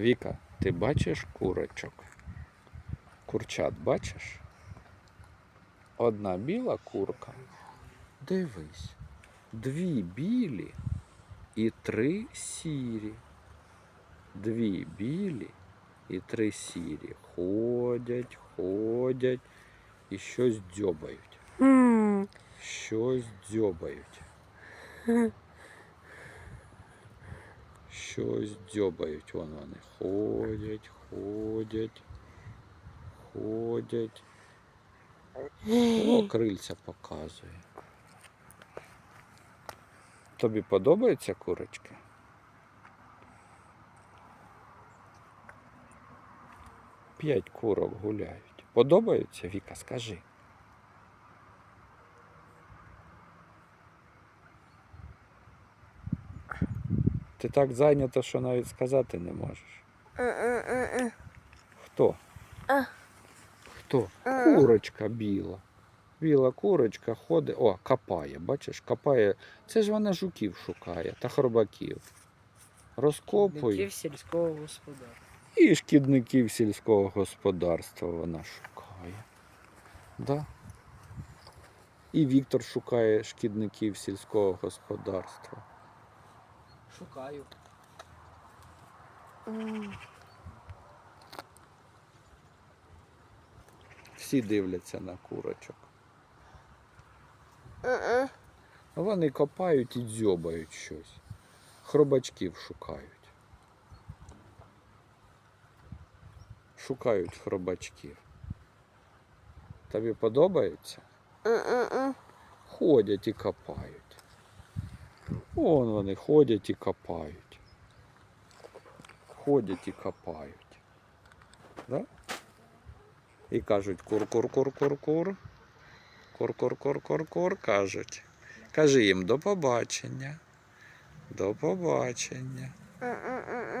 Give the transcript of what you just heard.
Віка, ти бачиш курочок? Курчат бачиш? Одна біла курка. Дивись. Дві білі і три сірі. Дві білі і три сірі. Ходять, ходять і щось дзьобають. Щось дзьобають. Щось дзьобають. Вон вони ходять, ходять, ходять. О, крильця показує. Тобі подобаються курочки? П'ять курок гуляють. Подобаються, Віка, скажи. Ти так зайнята, що навіть сказати не можеш. Хто? Хто? Курочка біла. Біла курочка ходить, о, копає, бачиш, копає. Це ж вона жуків шукає та хробаків. Розкопує. Шкідників сільського господарства. І шкідників сільського господарства вона шукає. Да? І Віктор шукає шкідників сільського господарства. Шукаю. Всі дивляться на курочок. Вони копають і дзьобають щось. Хробачків шукають. Шукають хробачків. Тобі подобається? Ходять і копають. Вон вони ходять і копають. Ходять і копають. Да? І кажуть кур-кур-кур-кур-кур. Кур-кур-кур-кур-кур кажуть. Кажи їм до побачення. До побачення.